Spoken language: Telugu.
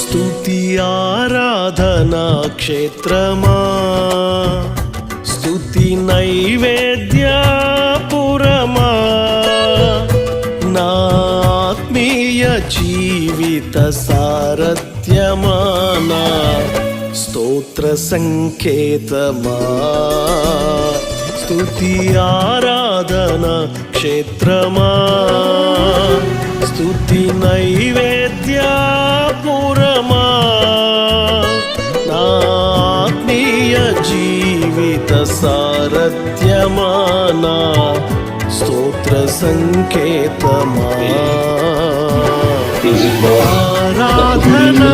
స్తుతి ఆరాధనా క్షేత్రమా? స్తుతి నైవేద్యపురమా నా ఆత్మీయ జీవిత సారథ్యమానా స్తోత్ర సంకేతమా? స్తుతి ఆరాధన క్షేత్రమా? స్తుతి నైవేద్యా నా ఆత్మీయ జీవిత సారథ్యమానా స్తోత్ర సంకేతమా. ఆరాధనా